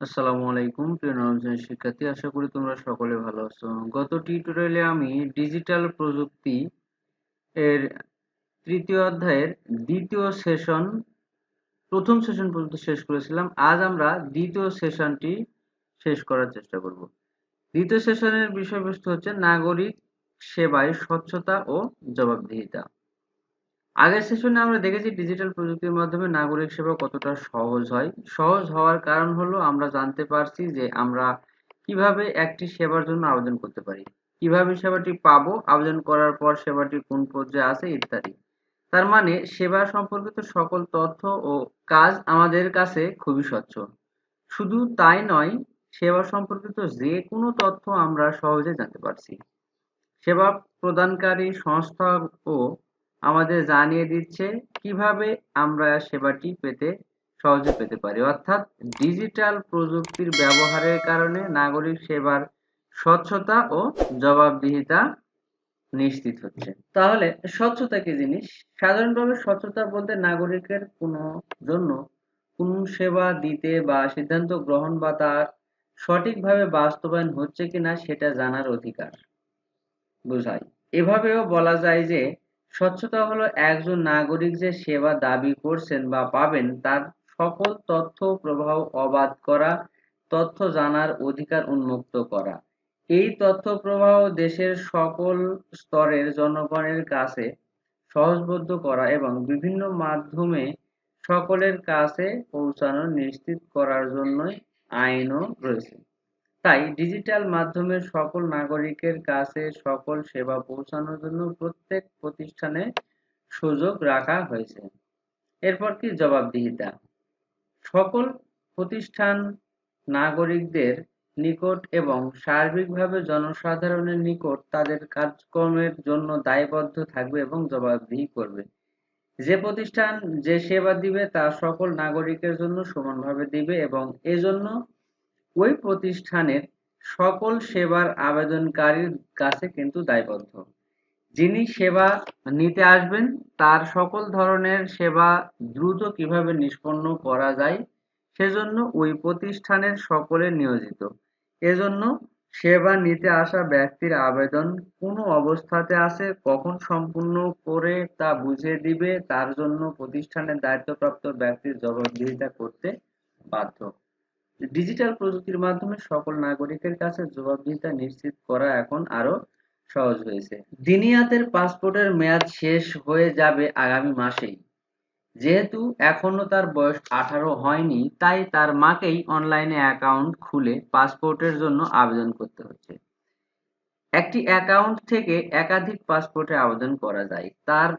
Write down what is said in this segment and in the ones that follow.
আসসালামু আলাইকুম, প্রিয় নবম শিক্ষার্থী। আশা করি তোমরা সকলে ভালো আছো। গত টিউটোরিয়ালে আমি ডিজিটাল প্রযুক্তি এর তৃতীয় অধ্যায়ের দ্বিতীয় সেশন প্রথম সেশন পর্যন্ত শেষ করেছিলাম। আজ আমরা দ্বিতীয় সেশনটি শেষ করার চেষ্টা করব। দ্বিতীয় সেশনের বিষয়বস্তু হচ্ছে নাগরিক সেবায় স্বচ্ছতা ও জবাবদিহিতা। আগের সেশনে আমরা দেখেছি ডিজিটাল প্রযুক্তির মাধ্যমে নাগরিক সেবা কতটা সহজ হয়। সহজ হওয়ার কারণ হলো আমরা জানতে পারছি যে আমরা কীভাবে একটি সেবার জন্য আবেদন করতে পারি। কীভাবে সেবাটি পাবো, আবেদন করার পর সেবাটি কোন পর্যায়ে আছে ইত্যাদি। তার মানে সেবা সম্পর্কিত সকল তথ্য ও কাজ আমাদের কাছে খুবই স্বচ্ছ। শুধু তাই নয়, সেবা সম্পর্কিত যে কোনো তথ্য আমরা সহজে জানতে পারছি। সেবা প্রদানকারী সংস্থা ও আমাদের জানিয়ে দিচ্ছে কীভাবে আমরা সেবাটি পেতে সহজে পেতে পারি। অর্থাৎ ডিজিটাল প্রযুক্তির ব্যবহারের কারণে নাগরিক সেবার স্বচ্ছতা ও জবাবদিহিতা নিশ্চিত হচ্ছে। তাহলে স্বচ্ছতা কি জিনিস? সাধারণভাবে স্বচ্ছতা বলতে নাগরিকের কোনো জন্য কোন সেবা দিতে বা সিদ্ধান্ত গ্রহণ বা তার সঠিকভাবে বাস্তবায়ন হচ্ছে কিনা সেটা জানার অধিকার। বোঝায় এভাবেও বলা যায় যে স্বচ্ছতা হলো একজন নাগরিক যে সেবা দাবি করছেন বা পাবেন, তার সকল তথ্য প্রবাহ অবাধ করা, তথ্য জানার অধিকার উন্মুক্ত করা। এই তথ্য প্রবাহ দেশের সকল স্তরের জনগণের কাছে সহজবদ্ধ করা এবং বিভিন্ন মাধ্যমে সকলের কাছে পৌঁছানো নিশ্চিত করার জন্যই আইনও রয়েছে। তাই ডিজিটাল মাধ্যমে সকল নাগরিকের কাছে সকল সেবা পৌঁছানোর জন্য প্রত্যেক প্রতিষ্ঠানে সুযোগ রাখা হয়েছে। এরপর কি জবাবদিহিতা? সকল প্রতিষ্ঠান নাগরিকদের নিকট এবং সার্বিকভাবে জনসাধারণের নিকট তাদের কাজকর্মের জন্য দায়বদ্ধ থাকবে এবং জবাবদিহি করবে। যে প্রতিষ্ঠান যে সেবা দিবে তা সকল নাগরিকের জন্য সমানভাবে দিবে এবং এজন্য ওই প্রতিষ্ঠানের সকল সেবার আবেদনকারীর কাছে কিন্তু দায়বদ্ধ। যিনি সেবা নিতে আসবেন, তার সকল ধরনের সেবা দ্রুত কীভাবে নিষ্পন্ন করা যায়, সেজন্য ওই প্রতিষ্ঠানের সকলে নিয়োজিত। এজন্য সেবা নিতে আসা ব্যক্তির আবেদন কোনো অবস্থাতে আছে, কখন সম্পূর্ণ করে তা বুঝিয়ে দিবে, তার জন্য প্রতিষ্ঠানের দায়িত্বপ্রাপ্ত ব্যক্তির জবাবদিহিতা করতে বাধ্য। ডিজিটাল প্রযুক্তির মাধ্যমে সকল নাগরিকের কাছে জবাবদিহিতা নিশ্চিত করা এখন আরও সহজ হয়েছে। দিনিয়াতের পাসপোর্টের মেয়াদ শেষ হয়ে যাবে আগামী মাসেই। যেহেতু এখনও তার বয়স আঠারো হয়নি, তাই তার মাকেই অনলাইনে অ্যাকাউন্ট খুলে পাসপোর্টের জন্য আবেদন করতে হচ্ছে। একটি অ্যাকাউন্ট থেকে একাধিক পাসপোর্টে আবেদন করা যায়। তার,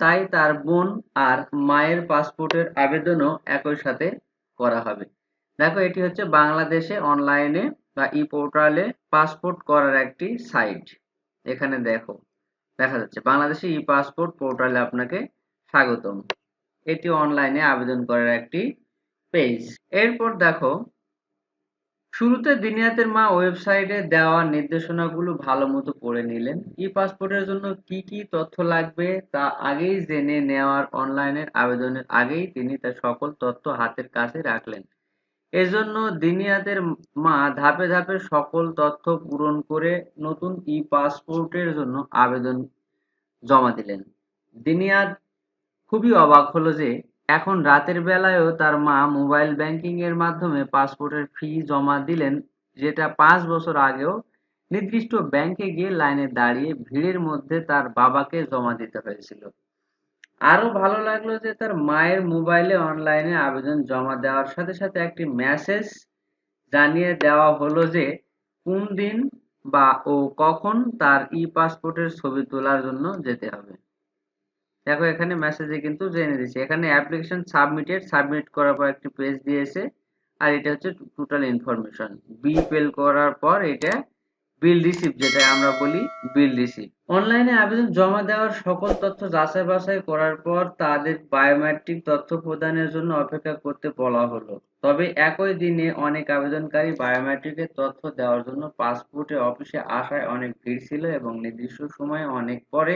তাই তার বোন আর মায়ের পাসপোর্টের আবেদনও একই সাথে করা হবে। দেখো, এটি হচ্ছে বাংলাদেশে অনলাইনে বা ই পোর্টালে পাসপোর্ট করার একটি সাইট এখানে দেখো, দেখা যাচ্ছে বাংলাদেশে ই পাসপোর্ট পোর্টালে আপনাকে স্বাগতম। এটি অনলাইনে আবেদন করার একটি পেজ এরপর দেখো, শুরুতে দিনিয়াতের মা ওয়েবসাইটে দেওয়া নির্দেশনাগুলো ভালো মতো পড়ে নিলেন। ই পাসপোর্টের জন্য কি কি তথ্য লাগবে তা আগেই জেনে নেওয়ার অনলাইনের আবেদনের আগেই তিনি তার সকল তথ্য হাতের কাছে রাখলেন। এজন্য দিনিয়াতের মা ধাপে ধাপে সকল তথ্য পূরণ করে নতুন ই পাসপোর্টের জন্য আবেদন জমা দিলেন। দিনিয়াত খুবই অবাক হলো যে এখন রাতের বেলায়ও তার মা মোবাইল ব্যাংকিং এর মাধ্যমে পাসপোর্টের ফি জমা দিলেন, যেটা পাঁচ বছর আগেও নির্দিষ্ট ব্যাংকে গিয়ে লাইনে দাঁড়িয়ে ভিড়ের মধ্যে তার বাবাকে জমা দিতে হয়েছিল। আরও ভালো লাগল যে তার মায়ের মোবাইলে অনলাইনে আবেদন জমা দেওয়ার সাথে সাথে একটি মেসেজ জানিয়ে দেওয়া হলো যে কোন দিন বা ও কখন তার ই পাসপোর্টের ছবি তোলার জন্য যেতে হবে। দেখো এখানে মেসেজে কিন্তু জেনে দিচ্ছে এখানে অ্যাপ্লিকেশন সাবমিটেড সাবমিট করার পর একটি পেজ দিয়েছে। আর এটা হচ্ছে টোটাল ইনফরমেশন বি পেল করার পর এটা বিল রিসিভ যেটা আমরা বলি বিল রিসিভ অনলাইনে আবেদন জমা দেওয়ার সকল তথ্য যাচাই বাছাই করার পর তাদের বায়োমেট্রিক তথ্য প্রদানের জন্য অপেক্ষা করতে বলা হলো। তবে একই দিনে অনেক আবেদনকারী বায়োমেট্রিকের তথ্য দেওয়ার জন্য পাসপোর্টে অফিসে আসায় অনেক ভিড় ছিল এবং নির্দিষ্ট সময়ে অনেক পরে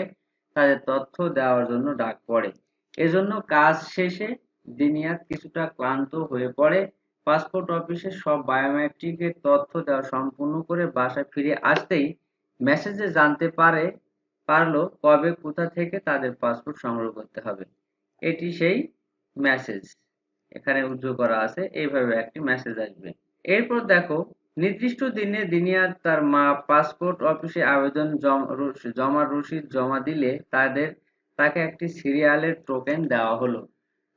তাদের তথ্য দেওয়ার জন্য ডাক পড়ে। এজন্য কাজ শেষে দিনিয়াত কিছুটা ক্লান্ত হয়ে পড়ে পাসপোর্ট অফিসে সব বায়োমেট্রিকের তথ্য দেওয়া সম্পূর্ণ করে বাসায় ফিরে আসতেই মেসেজে জানতে পারে, পারল কবে, কোথা থেকে তাদের পাসপোর্ট সংগ্রহ করতে হবে। এটি সেই মেসেজ এখানে উজ্জ্বল করা আছে, এইভাবে একটি মেসেজ আসবে। এরপর দেখো, নির্দিষ্ট দিনে দিনিয়ার তার মা পাসপোর্ট অফিসে আবেদন জমা রসিদ জমা দিলে তাদের, তাকে একটি সিরিয়ালের টোকেন দেওয়া হলো।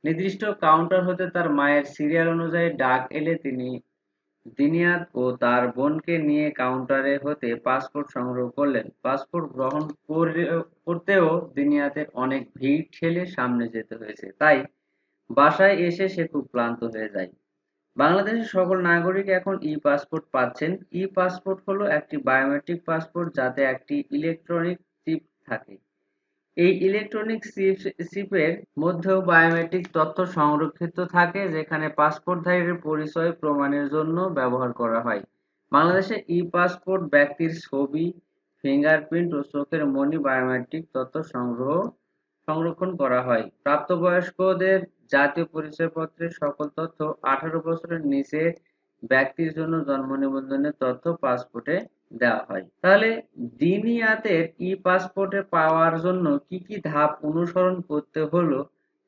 নির্দিষ্ট কাউন্টার হতে তার মায়ের সিরিয়াল অনুযায়ী ডাক এলে তিনি দিনিয়াত ও তার বোনকে নিয়ে কাউন্টারে হতে পাসপোর্ট সংগ্রহ করলেন। পাসপোর্ট গ্রহণ করে- করতেও দিনিয়াতের অনেক ভিড় ঠেলে সামনে যেতে হয়েছে। তাই বাসায় এসে সে খুব ক্লান্ত হয়ে যায়। বাংলাদেশের সকল নাগরিক এখন ই পাসপোর্ট পাচ্ছেন। ই পাসপোর্ট হলো একটি বায়োমেট্রিক পাসপোর্ট যাতে একটি ইলেকট্রনিক চিপ থাকে। এই ইলেকট্রনিক চিপের মধ্যেও বায়োমেট্রিক তথ্য সংরক্ষিত থাকে, যেখানে পাসপোর্টধারীর পরিচয় প্রমাণের জন্য ব্যবহার করা হয়। বাংলাদেশে ই পাসপোর্ট ব্যক্তির ছবি ফিঙ্গারপ্রিন্ট ও চোখের মনি বায়োমেট্রিক তথ্য সংগ্রহ, সংরক্ষণ করা হয়। প্রাপ্তবয়স্কদের জাতীয় পরিচয়পত্রের সকল তথ্য আঠারো বছরের নিচে ব্যক্তির জন্য জন্ম নিবন্ধনের তথ্য পাসপোর্টে দেওয়া হয়। তাহলে দিনিয়াতের ই পাসপোর্টে পাওয়ার জন্য কি কি ধাপ অনুসরণ করতে হলো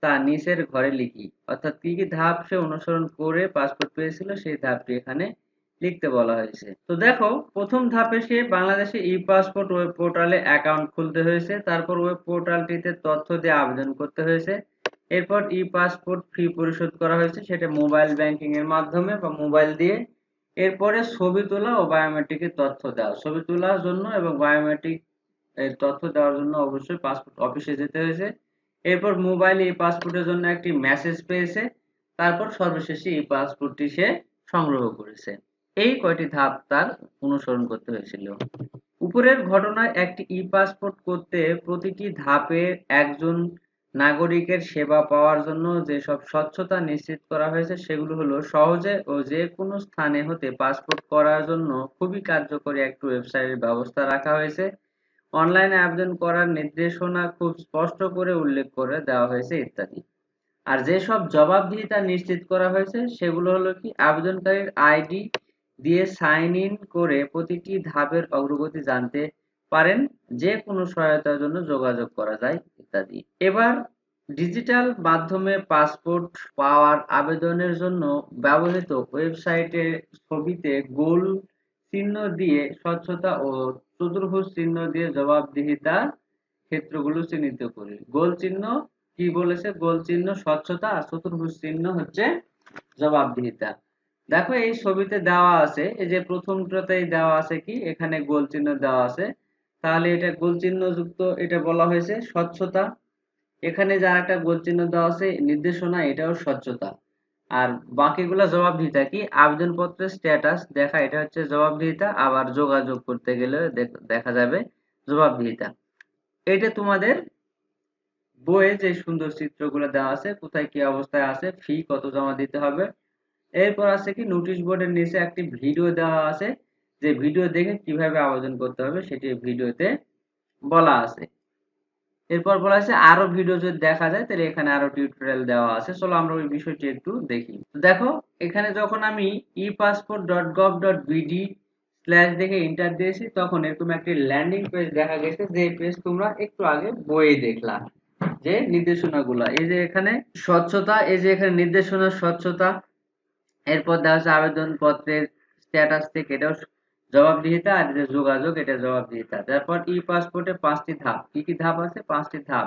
তা নিচের ঘরে লিখি। অর্থাৎ কি কি ধাপ সে অনুসরণ করে পাসপোর্ট পেয়েছিল সেই ধাপটি এখানে লিখতে বলা হয়েছে। তো দেখো, প্রথম ধাপে সে বাংলাদেশে ই পাসপোর্ট ওয়েব পোর্টালে অ্যাকাউন্ট খুলতে হয়েছে। তারপর ওয়েব পোর্টালটিতে তথ্য দিয়ে আবেদন করতে হয়েছে। এরপর ই পাসপোর্ট ফি পরিশোধ করা হয়েছে। সেটা মোবাইল ব্যাংকিং এর মাধ্যমে বা মোবাইল দিয়ে এরপরে ছবি তোলা ও বায়োমেট্রিকের তথ্য দেওয়া। ছবি তোলার জন্য এবং বায়োমেট্রিক তথ্য দেওয়ার জন্য অবশ্যই পাসপোর্ট অফিসে যেতে হয়েছে। এরপর মোবাইলে এই পাসপোর্টের জন্য একটি মেসেজ পেয়েছে। তারপর সর্বশেষে এই পাসপোর্টটি সে সংগ্রহ করেছে। এই কয়টি ধাপ তার অনুসরণ করতে হয়েছিল। উপরের ঘটনায় একটি ই পাসপোর্ট করতে প্রতিটি ধাপে একজন নাগরিকের সেবা পাওয়ার জন্য যেসব স্বচ্ছতা নিশ্চিত করা হয়েছে, সেগুলো হলো সহজে ও যে কোনো স্থানে হতে পাসপোর্ট করার জন্য খুবই কার্যকরী একটি ওয়েবসাইটের ব্যবস্থা রাখা হয়েছে। অনলাইনে আবেদন করার নির্দেশনা খুব স্পষ্ট করে উল্লেখ করে দেওয়া হয়েছে ইত্যাদি। আর যেসব জবাবদিহিতা নিশ্চিত করা হয়েছে, সেগুলো হলো কি? আবেদনকারীর আইডি দিয়ে সাইন ইন করে প্রতিটি ধাপের অগ্রগতি জানতে পারেন যে কোনো সহায়তার জন্য যোগাযোগ করা যায়, ইত্যাদি। এবার ডিজিটাল মাধ্যমে পাসপোর্ট পাওয়ার আবেদনের জন্য ব্যবহৃত ওয়েবসাইটে ছবিতে গোল চিহ্ন দিয়ে স্বচ্ছতা ও চতুর্ভুজ চিহ্ন দিয়ে জবাবদিহিতা ক্ষেত্রগুলো চিহ্নিত করি গোল চিহ্ন, কি বলেছে? গোল চিহ্ন, স্বচ্ছতা আর চতুর্ভুজ চিহ্ন হচ্ছে জবাবদিহিতা। দেখো, এই ছবিতে দেওয়া আছে, এই যে প্রথমটাতেই দেওয়া আছে কি? এখানে গোল চিহ্ন দেওয়া আছে। তাহলে এটা গোল চিহ্ন যুক্ত এটা বলা হয়েছে স্বচ্ছতা। এখানে যার একটা গোল চিহ্ন দেওয়া আছে, নির্দেশনা, এটাও স্বচ্ছতা। আর বাকিগুলো জবাবদিহিতা কি? আবেদনপত্রের স্ট্যাটাস দেখা, এটা হচ্ছে জবাবদিহিতা। আবার যোগাযোগ করতে গেলে দেখ- দেখা যাবে জবাবদিহিতা। এটা তোমাদের বইয়ে যে সুন্দর চিত্রগুলো দেওয়া আছে, কোথায় কি অবস্থায় আছে ফি কত জমা দিতে হবে। এরপর আছে কি নোটিশ বোর্ডের নিচে একটি ভিডিও দেওয়া আছে। যে ভিডিও দেখে কীভাবে আবেদন করতে হবে সেটি ভিডিওতে বলা আছে। এরপর বলা আছে, আরও ভিডিও যদি দেখা যায়, তাহলে এখানে আরও টিউটোরিয়াল দেওয়া আছে। চলো আমরা ওই বিষয়টি একটু দেখি। দেখো, এখানে যখন আমি E passport dot gov dot BD slash দেখে ইন্টার দিয়েছি, তখন এরকম একটি ল্যান্ডিং পেজ দেখা গেছে। যে পেজ তোমরা একটু আগে বইয়ে দেখলা, যে নির্দেশনাগুলো। এই যে এখানে স্বচ্ছতা, এই যে এখানে নির্দেশনা স্বচ্ছতা, এরপর দেওয়া আছে আবেদনপত্রের স্ট্যাটাস থেকে, এটাও জবাবদিহিতা আর যে যোগাযোগ, এটা জবাবদিহিতা। তারপর ই পাসপোর্টে পাঁচটি ধাপ। কি কি ধাপ আছে? পাঁচটি ধাপ।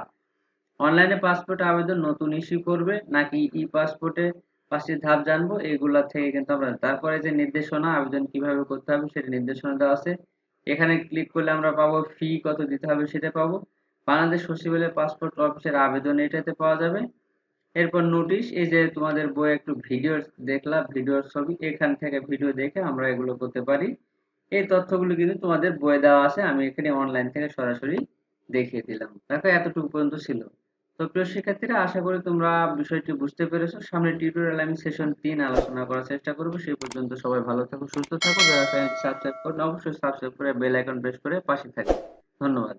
অনলাইনে পাসপোর্ট আবেদন নতুন ইস্যু করবে, নাকি ই পাসপোর্টে পাঁচটি ধাপ জানব এগুলা থেকে কিন্তু আমরা তারপরে যে নির্দেশনা, আবেদন কীভাবে করতে হবে, সেটা নির্দেশনা দেওয়া আছে। এখানে ক্লিক করলে আমরা পাবো ফি কত দিতে হবে সেটা পাবো। বাংলাদেশ সচিবালয় পাসপোর্ট অফিসের আবেদন এটাতে পাওয়া যাবে। এরপর নোটিশ এই যে তোমাদের বই একটু ভিডিও দেখলাম ভিডিওর ছবি, এখান থেকে ভিডিও দেখে আমরা এগুলো করতে পারি। এই তথ্যগুলো কিন্তু তোমাদের বই দেওয়া আছে, আমি এখানে অনলাইন থেকে সরাসরি দেখিয়ে দিলাম। দেখো, এতটুকু পর্যন্ত ছিল। তো প্রিয় শিক্ষার্থীরা, আশা করি তোমরা বিষয়টি বুঝতে পেরেছ। সামনে টিউটোরিয়াল আমি সেশন তিন আলোচনা করার চেষ্টা করব। সেই পর্যন্ত সবাই ভালো থাকো, সুস্থ থাকো। যারা সাবস্ক্রাইব করেন, অবশ্যই সাবস্ক্রাইব করে বেল আইকন প্রেস করে পাশে থাকবে ধন্যবাদ।